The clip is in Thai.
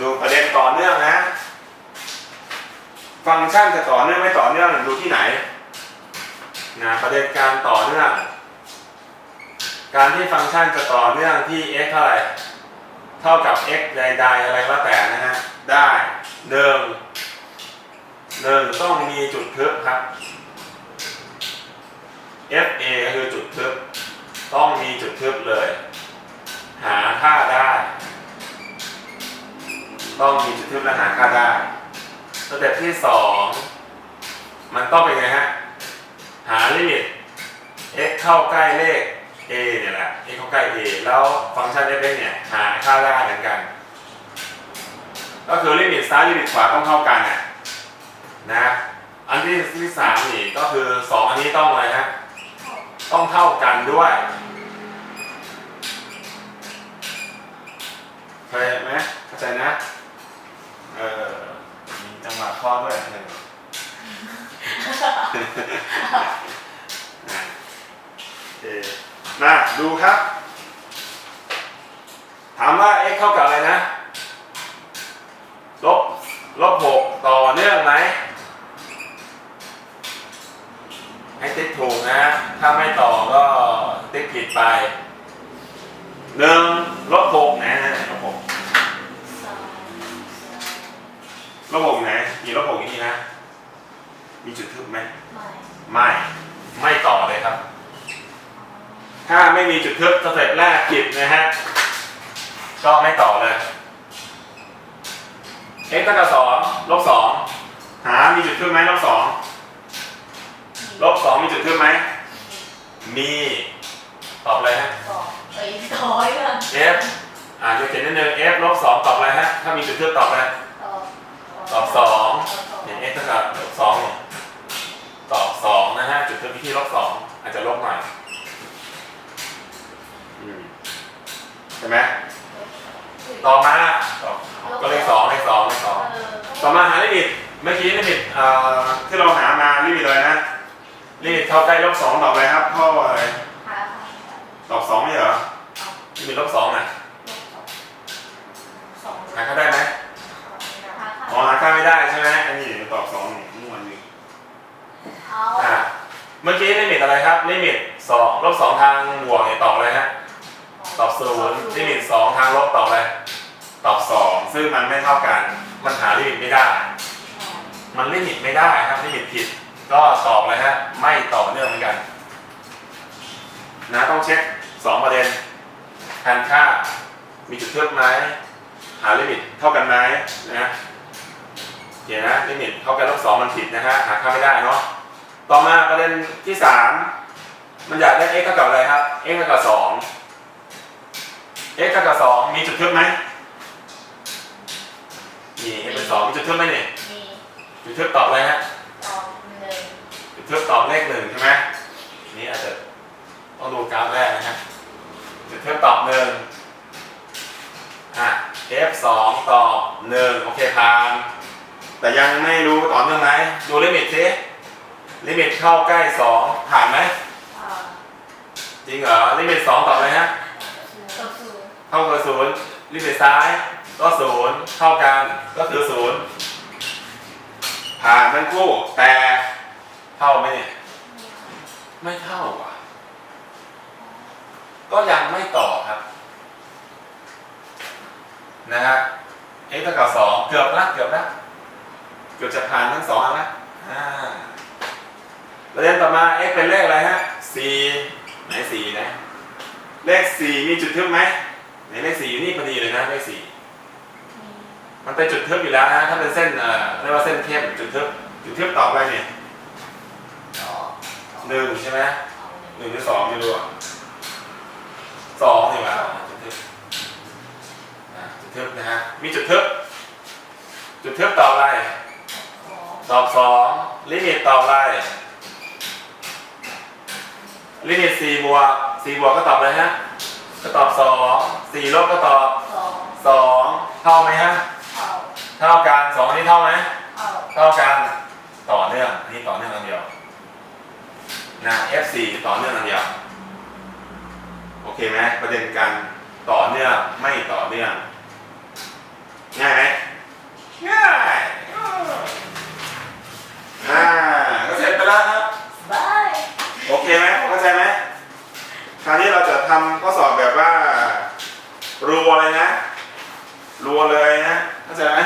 ดูประเด็นต่อเนื่องนะ ฟังก์ชันจะต่อเนื่องไม่ต่อเนื่องดูที่ไหนนะประเด็นการต่อเนื่อง การที่ฟังก์ชันจะต่อเนื่องที่ x เท่าไหร่ เท่ากับ x ใดๆอะไรก็แต่นะฮะ ได้หนึ่งหนึ่งต้องมีจุดทึบครับ fa คือจุดทึบ ต้องมีจุดทึบเลย หาค่า ต้องมีจุดทึบและหาค่าได้สเต็ปที่สองมันต้องเป็นไงฮะ หาลิมิต x เข้าใกล้เลข a เนี่ยแหละ x เข้าใกล้ a แล้วฟังก์ชัน f เนี่ยหาค่าได้เหมือนกัน ก็คือลิมิตซ้ายลิมิตขวาต้องเท่ากันน่ะนะอันที่ที่สามนี่ก็คือสองอันนี้ต้องอะไรฮะต้องเท่ากันด้วยเข้าใจไหมเข้าใจนะ มีจังหวะข้อด้วยเออนะโอเคมาดูครับ ถามว่า x เท่ากับอะไรนะ ลบ ลบหกต่อเนื่องไหม ให้ติ๊กถูกนะ ถ้าไม่ต่อก็ติ๊กผิดไปหนึ่งลบหกนะลบหกลบหกไหนมีลบหกอย่างนี้นะ มีจุดทึบไหมไม่ไม่ต่อเลยครับ ถ้าไม่มีจุดทึบสเต็ปแรกผิดนะฮะก็ไม่ต่อเลย x เท่ากับสองลบสองหา มีจุดทึบไหมลบสองลบสองมีจุดทึบไหมมีตอบอะไรฮะ f อ่านจะเขียนนิดนึง f ลบสองตอบอะไรฮะถ้ามีจุดทึบตอบอะไรตอบสองเนี่ย x เท่ากับลบสองเนี่ย ตอบสองนะฮะจุดทึบที่ลบสองอาจจะลบหน่อยอืมใช่ไหมต่อมาต่อก็เลขสองเลขสองเลขสองต่อมาหาลิมิตเมื่อกี้ลิมิตเอ่อที่เราหามาลิมิตเลยนะลิมิตเท่าใกล้ลบสองตอบอะไรครับเท่าอะไรตอบสองไม่เหรอลิมิตลบสองน่ะหาค่าได้ไหมอ๋อหาค่าไม่ได้ใช่ไหมอันนี้ตอบสองนี่มั่วนี่อ่าเมื่อกี้ลิมิตอะไรครับ ลิมิตสองลบสองทางบวกเนี่ยตอบอะไรฮะตอบศูนย์ลิมิตสองทางลบตอบอะไรตอบสองซึ่งมันไม่เท่ากันมันหาลิมิตไม่ได้ มันลิมิตไม่ได้ครับลิมิตผิด ก็ตอบเลยฮะไม่ต่อเนื่องเหมือนกันนะต้องเช็คสองประเด็นแทนค่ามีจุดเทียบไหมหาลิมิตเท่ากันไหมนะเดี๋ยวนะลิมิตเท่ากันลบสองมันผิดนะฮะหาค่าไม่ได้เนาะต่อมาประเด็นที่สาม มันอยากได้ x เท่ากับอะไรครับ x เท่ากับสอง x เท่ากับสองมีจุดเทียบไหมนี่ x เป็นสองมีจุดเทียบไหมเนี่ยจุดเทียบตอบอะไรฮะจุดเทียบตอบเลขหนึ่งใช่ไหมนี่อาจจะต้องดูกราฟแรกนะฮะจุดเทียบตอบหนึ่งอะ f สองตอบหนึ่งโอเคผ่านแต่ยังไม่รู้ต่อเนื่องไหมดูลิมิตสิลิมิตเข้าใกล้สองผ่านไหม จริงเหรอลิมิตสองตอบอะไรฮะเท่ากับศูนย์ลิมิตซ้ายก็ศูนย์เท่ากันก็คือศูนย์ผ่านทั้งคู่แต่เท่าไหมเนี่ยไม่เท่าว่ะ ก็ยังไม่ต่อครับ นะฮะ x เท่ากับสองเกือบละเกือบละเกือบจะผ่านทั้งสองอันละอ่าประเด็นต่อมา x เป็นเลขอะไรฮะสี่ ไหนสี่นะ เลขสี่มีจุดทึบไหมไหนเลขสี่อยู่นี่พอดีเลยนะเลขสี่มันเป็นจุดทึบอยู่แล้วนะถ้าเป็นเส้นเอ่อเรียกว่าเส้นเข้มจุดทึบจุดทึบตอบอะไรเนี่ยหนึ่งใช่ไหมหนึ่งหรือสองไม่รู้อะสองนี่หว่าจุดทึบจุดทึบนะฮะมีจุดทึบจุดทึบตอบอะไรตอบสองลิมิตตอบอะไร ลิมิตสี่บวกสี่บวกก็ตอบอะไรฮะ ก็ตอบสองสี่ลบก็ตอบสองเท่าไหมฮะเท่ากันสองอันนี้เท่าไหมเท่ากันต่อเนื่องอันนี้ต่อเนื่องอันเดียวนะ F4 ต่อเนื่องอันเดียวโอเคไหมประเด็นการต่อเนื่องไม่ต่อเนื่อง จะทำข้อสอบแบบว่ารัวเลยนะรัวเลยนะเข้าใจไหม